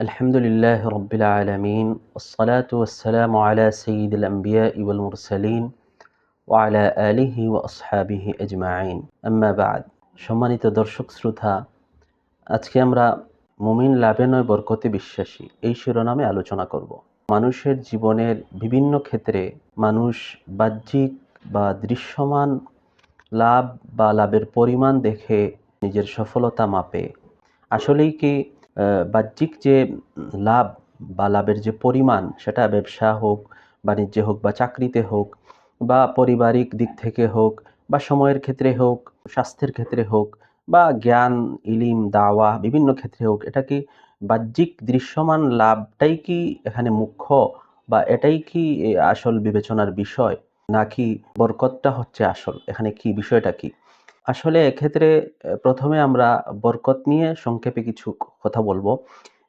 الحمد لله رب العالمين والصلاة والسلام على سيد الأنبياء والمرسلين وعلى آله وأصحابه أجمعين أما بعد সম্মানিত দর্শক শ্রোতা আজকে আমরা মুমিন লাভে নয় বরকতে বিশ্বাসী এই শিরোনামে আলোচনা করব মানুষের জীবনের বিভিন্ন ক্ষেত্রে মানুষ বাহ্যিক বা দৃশ্যমান লাভ বা লাভের পরিমাণ দেখে নিজের সফলতা মাপে আসলেই কি আহ, বাহ্যিক যে লাভ বা লাভের যে পরিমাণ, সেটা ব্যবসা হোক, বাণিজ্যে হোক বা চাকরিতে হোক বা পারিবারিক দিক থেকে হোক বা সময়ের ক্ষেত্রে হোক, স্বাস্থ্যের ক্ষেত্রে হোক বা জ্ঞান, ইলিম, দাওয়া বিভিন্ন ক্ষেত্রে হোক, এটা কি বাহ্যিক দৃশ্যমান লাভটাই কি এখানে মুখ্য বা এটাই কি আসল বিবেচনার বিষয়? নাকি বরকতটা হচ্ছে আসল? এখানে কি বিষয়টা কি? আসলে এক্ষেত্রে প্রথমে আমরা বরকত নিয়ে সংক্ষেপে কিছু কথা বলব।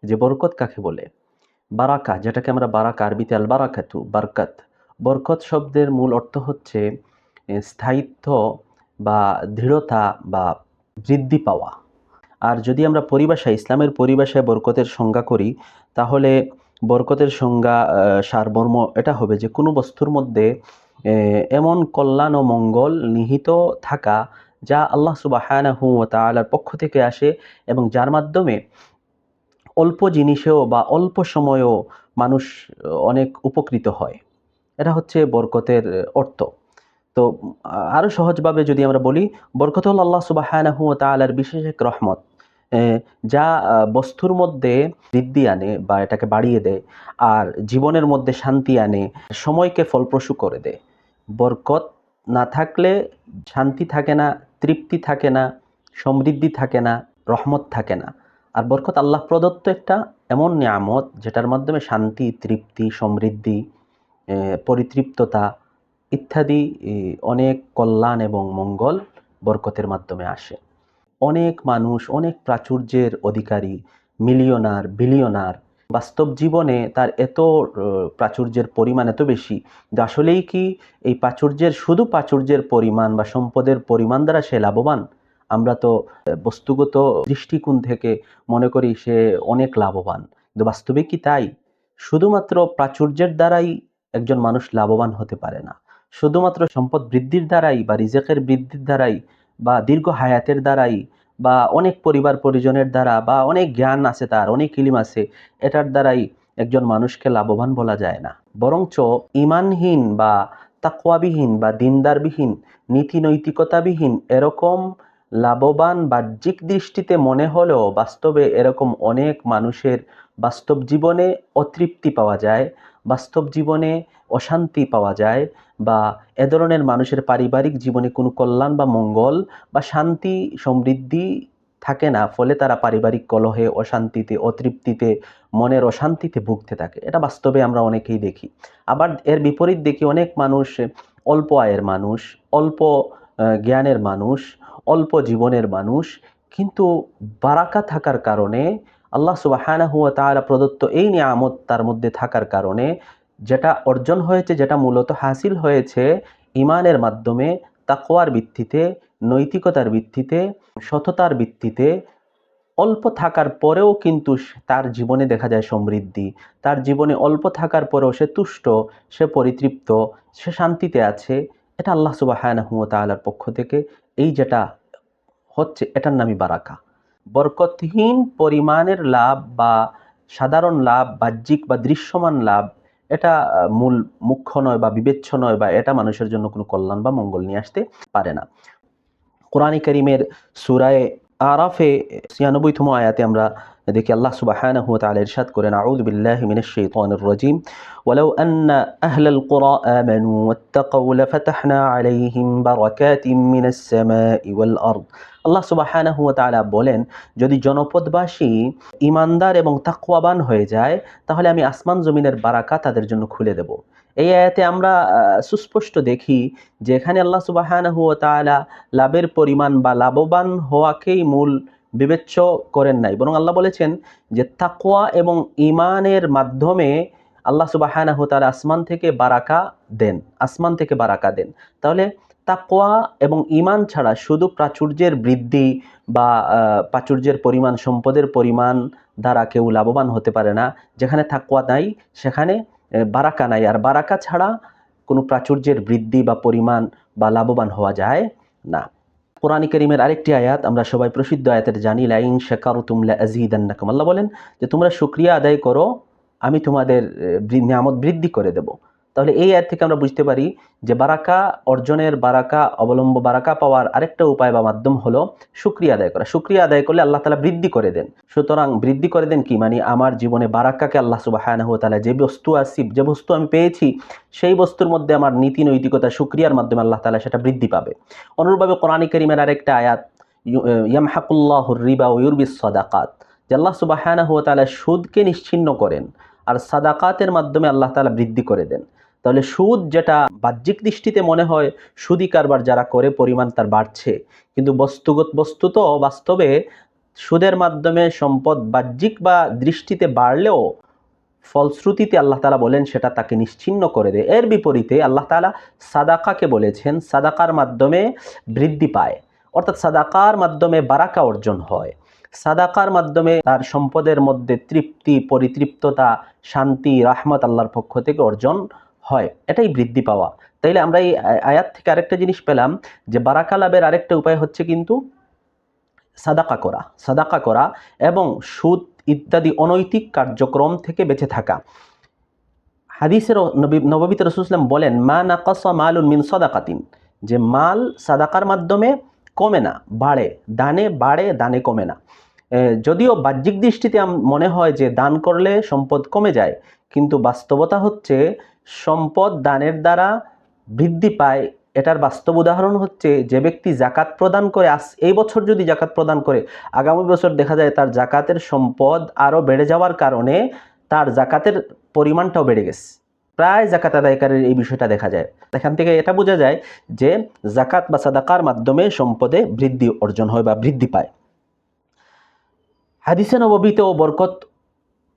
যে বরকত কাকে বলে? বারাকা যেটাকে আমরা বারাকা আরবিতে আল বারাকাতু। বারকাত বরকত শব্দের মূল অর্থ হচ্ছে স্থায়িত্ব বা দৃঢ়তা বা বৃদ্ধি পাওয়া। আর যদি আমরা পরিভাষায় ইসলামের পরিভাষায় বরকতের সংজ্ঞা করি তাহলে বরকতের সংজ্ঞা আহ, সারমর্ম এটা হবে যে কোনো বস্তুর মধ্যে এমন কল্যাণ ও মঙ্গল নিহিত থাকা যা আল্লাহ সুবাহানাহু ওয়া তাআলার পক্ষ থেকে আসে এবং যার মাধ্যমে অল্প জিনিসেও বা অল্প সময়েও মানুষ অনেক উপকৃত হয়। এটা হচ্ছে বরকতের অর্থ। তো আরও সহজভাবে যদি আমরা বলি, বরকত হল আল্লাহ সুবাহানাহু ওয়া তাআলার বিশেষ এক রহমত যা বস্তুর মধ্যে বৃদ্ধি আনে বা এটাকে বাড়িয়ে দেয় আর জীবনের মধ্যে শান্তি আনে, সময়কে ফলপ্রসূ করে দেয়। বরকত না থাকলে শান্তি থাকে না তৃপ্তি থাকে না, সমৃদ্ধি থাকে না, রহমত থাকে না। আর বরকত আল্লাহ প্রদত্ত একটা এমন নিয়ামত, যেটার মাধ্যমে শান্তি, তৃপ্তি, সমৃদ্ধি পরিতৃপ্ততা ইত্যাদি অনেক কল্যাণ এবং মঙ্গল বরকতের মাধ্যমে আসে। অনেক মানুষ, অনেক প্রাচুর্যের অধিকারী, মিলিয়নার, বিলিয়নার বাস্তব জীবনে তার এত প্রাচুর্যের পরিমাণ এত বেশি আসলেই কি এই প্রাচুর্যের, শুধু প্রাচুর্যের পরিমাণ বা সম্পদের পরিমাণ দ্বারা সে লাভবান? আমরা তো বস্তুগত দৃষ্টিকোণ থেকে মনে করি সে অনেক লাভবান। কিন্তু বাস্তবে কি তাই? শুধুমাত্র প্রাচুর্যের দ্বারাই একজন মানুষ লাভবান হতে পারে না। শুধুমাত্র সম্পদ বৃদ্ধির দ্বারাই বা রিজেকের বৃদ্ধির দ্বারাই বা দীর্ঘ হায়াতের দ্বারাই বা অনেক পরিবার পরিজনের দ্বারা বা অনেক জ্ঞান আছে তার, অনেক ইলিম আছে, এটার দ্বারাই একজন মানুষকে লাভবান বলা যায় না। বরঞ্চ ইমানহীন বা তাকওয়াবিহীন বা দিনদারবিহীন নীতি নৈতিকতাবিহীন এরকম লাভবান বাহ্যিক দৃষ্টিতে মনে হলেও বাস্তবে এরকম অনেক মানুষের বাস্তব জীবনে অতৃপ্তি পাওয়া যায়। বাস্তব জীবনে অশান্তি পাওয়া যায় বা এ ধরনের মানুষের পারিবারিক জীবনে কোনো কল্যাণ বা মঙ্গল বা শান্তি, সমৃদ্ধি থাকে না। ফলে তারা পারিবারিক কলহে, অশান্তিতে, অতৃপ্তিতে, মনের অশান্তিতে ভুগতে থাকে। এটা বাস্তবে আমরা অনেকেই দেখি। আবার এর বিপরীত দেখি অনেক মানুষ, অল্প আয়ের মানুষ, অল্প জ্ঞানের মানুষ, অল্প জীবনের মানুষ। কিন্তু বারাকা থাকার কারণে, আল্লাহ সুবাহানাহু ওয়া তাআলা প্রদত্ত এই নিয়ামত তার মধ্যে থাকার কারণে যেটা অর্জন হয়েছে, যেটা মূলত হাসিল হয়েছে ইমানের মাধ্যমে, তাকওয়ার ভিত্তিতে, নৈতিকতার ভিত্তিতে, সততার ভিত্তিতে, অল্প থাকার পরেও কিন্তু তার জীবনে দেখা যায় সমৃদ্ধি। তার জীবনে অল্প থাকার পরেও সে তুষ্ট, সে পরিতৃপ্ত, সে শান্তিতে আছে। এটা আল্লাহ সুবাহানাহু ওয়া তাআলার পক্ষ থেকে এই যেটা হচ্ছে, এটার নামই বারাকা। বরকতহীন পরিমাণের লাভ বা সাধারণ লাভ, বাহ্যিক বা দৃশ্যমান লাভ এটা মূল মুখ্য নয় বা বিবেচ্য নয় বা এটা মানুষের জন্য কোনো কল্যাণ বা মঙ্গল নিয়ে আসতে পারে না। কোরআন করিমের সুরায় আরাফে ছিয়ানব্বইতম আয়াতে আমরা দেখি, আল্লাহ সুবহানাহু তাআলা ইরশাদ করেন, আউযু বিল্লাহি মিনাশ শাইতানির রাজীম। ওয়ালাউ আন্না আহলাল কুরা আমানু, ওয়াত্তাকাউ লাফাতাহনা আলাইহিম বারাকাতিম মিনাস সামাই ওয়াল আরদ। আল্লাহ সুবহানাহু ওয়া তাআলা বলেন, যদি জনপদবাসী ইমানদার এবং তাকুয়াবান হয়ে যায়, তাহলে আমি আসমান জমিনের বারাকা তাদের জন্য খুলে দেব। এই আয়াতে আমরা সুস্পষ্ট দেখি যে এখানে আল্লাহ সুবহানাহু ওয়া তাআলা লাভের পরিমাণ বা লাভবান হওয়াকেই মূল বিবেচ্য করেন নাই। বরং আল্লাহ বলেছেন যে, তাকওয়া এবং ইমানের মাধ্যমে আল্লাহ সুবাহানাহু তালা আসমান থেকে বারাকা দেন, আসমান থেকে বারাকা দেন। তাহলে তাকওয়া এবং ইমান ছাড়া শুধু প্রাচুর্যের বৃদ্ধি বা প্রাচুর্যের পরিমাণ, সম্পদের পরিমাণ দ্বারা কেউ লাভবান হতে পারে না। যেখানে তাকওয়া নাই, সেখানে বারাকা নাই। আর বারাকা ছাড়া কোনো প্রাচুর্যের বৃদ্ধি বা পরিমাণ বা লাভবান হওয়া যায় না। কোরআন করিমের আরেকটি আয়াত, আমরা সবাই প্রসিদ্ধ আয়াতের জানি, লাইন শেখার তুমলা আজিদান্নাকুম আল্লাহ বলেন যে, তোমরা শুক্রিয়া আদায় করো, আমি তোমাদের নিয়ামত বৃদ্ধি করে দেব। তাহলে এই আয়াত থেকে আমরা বুঝতে পারি যে বারাকা অর্জনের বারাকা, অবলম্ব বারাকা পাওয়ার আরেকটা উপায় বা মাধ্যম হলো শুক্রিয়া আদায় করা। শুক্রিয়া আদায় করলে আল্লাহ তালা বৃদ্ধি করে দেন। সুতরাং বৃদ্ধি করে দেন কি? মানে আমার জীবনে বারাক্কাকে আল্লাহ সুবাহ তালা যে বস্তু আসি যে বস্তু আমি পেয়েছি, সেই বস্তুর মধ্যে আমার নীতি নৈতিকতা শুক্রিয়ার মাধ্যমে আল্লাহ তালা সেটা বৃদ্ধি পাবে। অনুরূপভাবে কোরআন করিমের আরেকটা আয়াত ইয়ামহাকুল্লাহুর রিবা ও ইউরবিস সদাকাত, যে আল্লাহ সুবাহ তালা সুদকে নিশ্চিন্ন করেন আর সাদাকাতের মাধ্যমে আল্লাহ তালা বৃদ্ধি করে দেন। তাহলে সুদ যেটা বাহ্যিক দৃষ্টিতে মনে হয় সুদি কারবার যারা করে পরিমাণ তার বাড়ছে। কিন্তু বস্তুগত, বস্তুত বাস্তবে সুদের মাধ্যমে সম্পদ বাহ্যিক বা দৃষ্টিতে বাড়লেও ফলশ্রুতিতে আল্লাহ তালা বলেন সেটা তাকে নিশ্চিন্ন করে দেয়। এর বিপরীতে আল্লাহ তালা সাদাকাকে বলেছেন, সাদাকার মাধ্যমে বৃদ্ধি পায়। অর্থাৎ সাদাকার মাধ্যমে বারাকা অর্জন হয়। সাদাকার মাধ্যমে তার সম্পদের মধ্যে তৃপ্তি, পরিতৃপ্ততা, শান্তি, রাহমত আল্লাহর পক্ষ থেকে অর্জন হয়, এটাই বৃদ্ধি পাওয়া। তাইলে আমরা এই আয়াত থেকে আরেকটা জিনিস পেলাম যে বারাকা লাভের আরেকটা উপায় হচ্ছে কিন্তু সাদাকা করা সাদাকা করা এবং সুদ ইত্যাদি অনৈতিক কার্যক্রম থেকে বেঁচে থাকা। হাদিসের নবী, নববিত রসুলাম বলেন, মা নাকাসা মালুন মিন সদাকাতিন। যে মাল সাদাকার মাধ্যমে কমে না, বাড়ে, দানে বাড়ে, দানে কমে না। যদিও বাহ্যিক দৃষ্টিতে মনে হয় যে দান করলে সম্পদ কমে যায়, কিন্তু বাস্তবতা হচ্ছে সম্পদ দানের দ্বারা বৃদ্ধি পায়। এটার বাস্তব উদাহরণ হচ্ছে যে ব্যক্তি জাকাত প্রদান করে আস এই বছর যদি জাকাত প্রদান করে, আগামী বছর দেখা যায় তার জাকাতের সম্পদ আরও বেড়ে যাওয়ার কারণে তার জাকাতের পরিমাণটাও বেড়ে গেছে। প্রায় জাকাত আদায়কারীর এই বিষয়টা দেখা যায়। এখান থেকে এটা বোঝা যায় যে জাকাত বা সাদাকার মাধ্যমে সম্পদে বৃদ্ধি অর্জন হয় বা বৃদ্ধি পায়। হাদিসে নববীতেও বরকত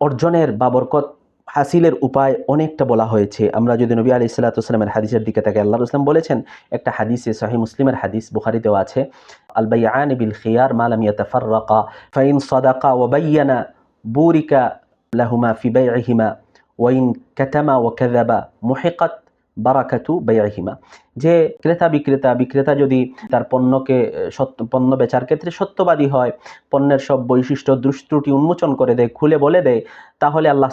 অর্জনের বা বরকত হাসিলের উপায় অনেকটা বলা হয়েছে। আমরা যদি নবী আলি সাল্লাতামের হাদিসের দিকে তাকে আল্লাহ ইসলাম বলেছেন, একটা হাদিসে শাহী মুসলিমের হাদিস বুখারি দেওয়া আছে আল আন বিল খিয়ার মালাম ইয়াতাফাররাকা, ফাইন সাদাকা ও বাইয়ানা বুরিকা লাহুমা ফিবাই রহিমা ওয়াইন কাতামা ও কাযাবা মুহিকাত বারাকাতু বাইইহিমা যে ক্রেতা বিক্রেতা বিক্রেতা যদি তার পণ্যকে, সত্য, পণ্য বেচার ক্ষেত্রে সত্যবাদী হয়, পণ্যের সব বৈশিষ্ট্য, দুষ্ত্রুটি উন্মোচন করে দেয়, খুলে বলে দেয়, তাহলে আল্লাহ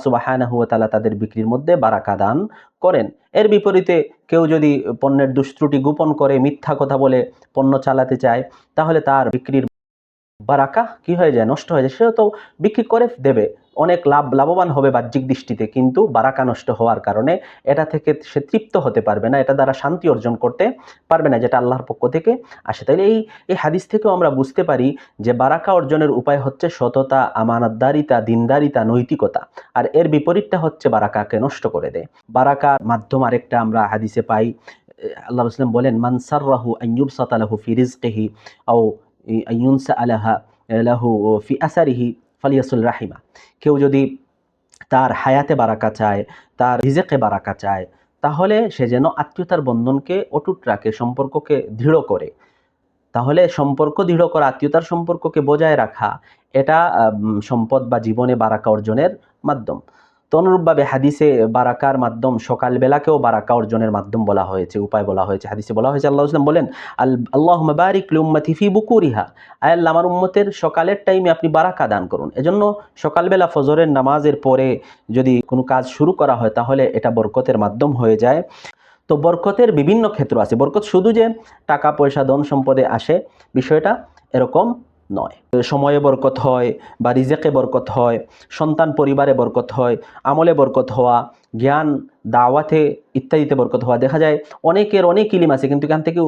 তাআলা তাদের বিক্রির মধ্যে বারাকা দান করেন। এর বিপরীতে কেউ যদি পণ্যের দুষ্ত্রুটি গোপন করে, মিথ্যা কথা বলে পণ্য চালাতে চায়, তাহলে তার বিক্রির বারাকা, কি হয়ে যায়? নষ্ট হয়ে যায়। সেও তো বিক্রি করে দেবে। অনেক লাভ, লাভবান হবে বাহ্যিক দৃষ্টিতে, কিন্তু বারাকা নষ্ট হওয়ার কারণে এটা থেকে সে তৃপ্ত হতে পারবে না। এটা দ্বারা শান্তি অর্জন করতে পারবে না, যেটা আল্লাহর পক্ষ থেকে আসে। তাইলে এই এই হাদিস থেকেও আমরা বুঝতে পারি যে বারাকা অর্জনের উপায় হচ্ছে সততা, আমানতদারিতা, দিনদারিতা, নৈতিকতা। আর এর বিপরীতটা হচ্ছে বারাকাকে নষ্ট করে দেয়। বারাকার মাধ্যম আরেকটা আমরা হাদিসে পাই। আল্লাহ রসলাম বলেন মানসার রাহু আইয়ুব সাতালাহু ফি রিজকিহি আও আইয়ুনসা আলাহা লাহু ফি আসারিহি ফালিয়াসুল রাহিমা। কেউ যদি তার হায়াতে বারাকা চায়, তার রিজেকে বারাকা চায়, তাহলে সে যেন আত্মীয়তার বন্ধনকে অটুট রাখে সম্পর্ককে দৃঢ় করে। তাহলে সম্পর্ক দৃঢ় করা, আত্মীয়তার সম্পর্ককে বজায় রাখা, এটা সম্পদ বা জীবনে বারাকা অর্জনের মাধ্যম। তো অনুরূপভাবে হাদিসে বারাকার মাধ্যম, সকালবেলাকেও বারাকা অর্জনের মাধ্যম বলা হয়েছে, উপায় বলা হয়েছে। হাদিসে বলা হয়েছে, আল্লাহ ইসলাম বলেন, আল আল্লাহ বারিক লিউম্মাতি ফি বুকুরিহা। আয়াল্লাহ আমার উম্মতের সকালের টাইমে আপনি বারাকা দান করুন। এজন্য সকালবেলা ফজরের নামাজের পরে যদি কোনো কাজ শুরু করা হয়, তাহলে এটা বরকতের মাধ্যম হয়ে যায়। তো বরকতের বিভিন্ন ক্ষেত্র আছে। বরকত শুধু যে টাকা, পয়সা ধন সম্পদে আসে, বিষয়টা এরকম নয়। সময়ে বরকত হয়, বা রিজেকে বরকত হয়, সন্তান পরিবারে বরকত হয়, আমলে বরকত হওয়া, জ্ঞান, দাওয়াতে ইত্যাদিতে বরকত হওয়া। দেখা যায় অনেকের অনেক ইলিম আছে, কিন্তু এখান থেকে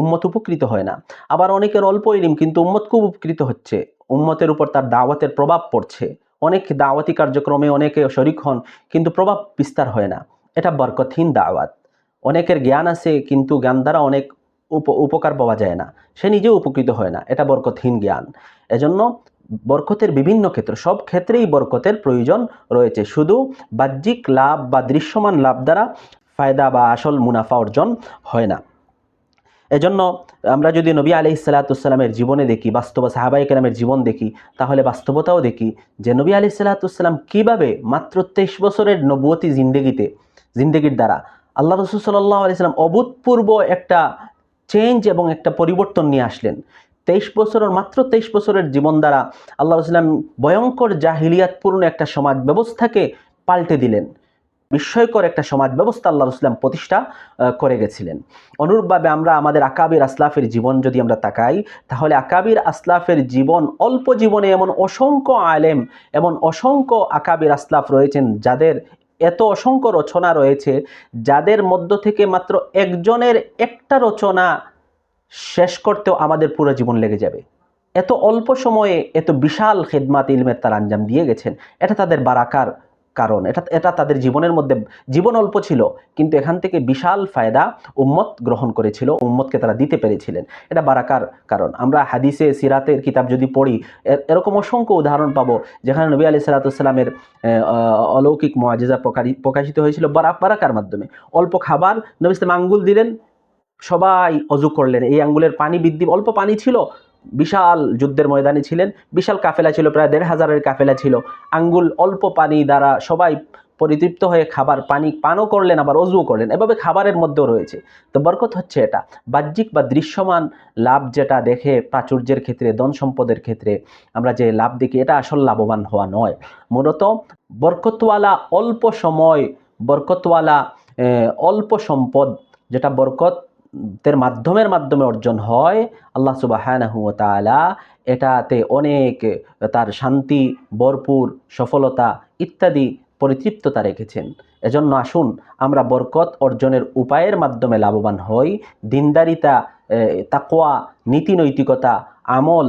উম্মত উপকৃত হয় না। আবার অনেকের অল্প ইলিম, কিন্তু উম্মত খুব উপকৃত হচ্ছে। উম্মতের উপর তার দাওয়াতের প্রভাব পড়ছে। অনেক দাওয়াতি কার্যক্রমে অনেকে শরিক হন, কিন্তু প্রভাব বিস্তার হয় না। এটা বরকতহীন দাওয়াত। অনেকের জ্ঞান আছে, কিন্তু জ্ঞান দ্বারা অনেক উপকার পাওয়া যায় না। সে নিজেও উপকৃত হয় না। এটা বরকতহীন জ্ঞান। এজন্য বরকতের বিভিন্ন ক্ষেত্র, সব ক্ষেত্রেই বরকতের প্রয়োজন রয়েছে। শুধু বাহ্যিক লাভ বা দৃশ্যমান লাভ দ্বারা ফায়দা বা আসল মুনাফা অর্জন হয় না। এজন্য আমরা যদি নবী আলি সাল্লাতুসাল্লামের জীবনে দেখি, বাস্তব সাহাবাই কেরামের জীবন দেখি, তাহলে বাস্তবতাও দেখি যে নবী আলি সাল্লাতুসাল্লাম কীভাবে মাত্র তেইশ বছরের নবুয়তি জিন্দেগিতে, জিন্দেগির দ্বারা আল্লাহ রসুল সাল্লাহ আলি সাল্লাম অভূতপূর্ব একটা চেঞ্জ এবং একটা পরিবর্তন নিয়ে আসলেন। তেইশ বছরের, মাত্র তেইশ বছরের জীবন দ্বারা আল্লাহ রসুলাম ভয়ঙ্কর জাহিলিয়াতপূর্ণ একটা সমাজ ব্যবস্থাকে পাল্টে দিলেন। বিস্ময়কর একটা সমাজ ব্যবস্থা আল্লাহ রসুলাম প্রতিষ্ঠা করে গেছিলেন। অনুরূপভাবে আমরা আমাদের আকাবির আসলাফের জীবন যদি আমরা তাকাই, তাহলে আকাবির আসলাফের জীবন, অল্প জীবনে এমন অসংখ্য আলেম, এমন অসংখ্য আকাবির আসলাফ রয়েছেন যাদের এত অসংখ্য রচনা রয়েছে, যাদের মধ্য থেকে মাত্র একজনের একটা রচনা শেষ করতেও আমাদের পুরো জীবন লেগে যাবে। এত অল্প সময়ে এত বিশাল খেদমাত ইলমের তার আঞ্জাম দিয়ে গেছেন, এটা তাদের বারাকার কারণ। এটা এটা তাদের জীবনের মধ্যে, জীবন অল্প ছিল, কিন্তু এখান থেকে বিশাল ফায়দা উম্মত গ্রহণ করেছিল, উম্মতকে তারা দিতে পেরেছিলেন। এটা বারাকার কারণ। আমরা হাদিসে, সিরাতের কিতাব যদি পড়ি এরকম অসংখ্য উদাহরণ পাবো, যেখানে নবী আলি সাল্লাতুসাল্লামের অলৌকিক মহাজেজা প্রকাশিত হয়েছিল বারা, বারাকার মাধ্যমে। অল্প খাবার, নবী ইসলাম আঙ্গুল দিলেন, সবাই অজু করলেন। এই আঙ্গুলের পানি বৃদ্ধি, অল্প পানি ছিল বিশাল যুদ্ধের ময়দানে ছিলেন। বিশাল কাফেলা ছিল, প্রায় দেড় হাজারের কাফেলা ছিল। আঙ্গুল অল্প পানি দ্বারা সবাই পরিতৃপ্ত হয়ে খাবার পানি পানও করলেন, আবার অজুও করলেন। এভাবে খাবারের মধ্যেও রয়েছে। তো বরকত হচ্ছে এটা। বাহ্যিক বা দৃশ্যমান লাভ যেটা দেখে, প্রাচুর্যের ক্ষেত্রে, ধন সম্পদের ক্ষেত্রে আমরা যে লাভ দেখি, এটা আসল লাভবান হওয়া নয়। মূলত বরকতওয়ালা অল্প সময়, বরকতওয়ালা অল্প সম্পদ, যেটা বরকতের মাধ্যমের মাধ্যমে অর্জন হয়, আল্লাহ সুবাহানাহু ওয়া এটাতে অনেক তার শান্তি, ভরপুর, সফলতা ইত্যাদি পরিতৃপ্ততা রেখেছেন। এজন্য আসুন আমরা বরকত অর্জনের উপায়ের মাধ্যমে লাভবান হই। দিনদারিতা তাকোয়া নীতি নৈতিকতা আমল,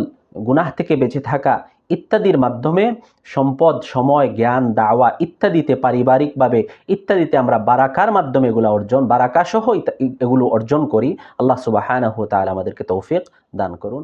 গুনাহ থেকে বেঁচে থাকা ইত্যাদির মাধ্যমে সম্পদ, সময়, জ্ঞান, দাওয়া ইত্যাদিতে পারিবারিকভাবে, ইত্যাদিতে আমরা বারাকার মাধ্যমে এগুলো অর্জন, বারাকাসহ এগুলো অর্জন করি। আল্লাহ সুবাহ আমাদেরকে তৌফিক দান করুন।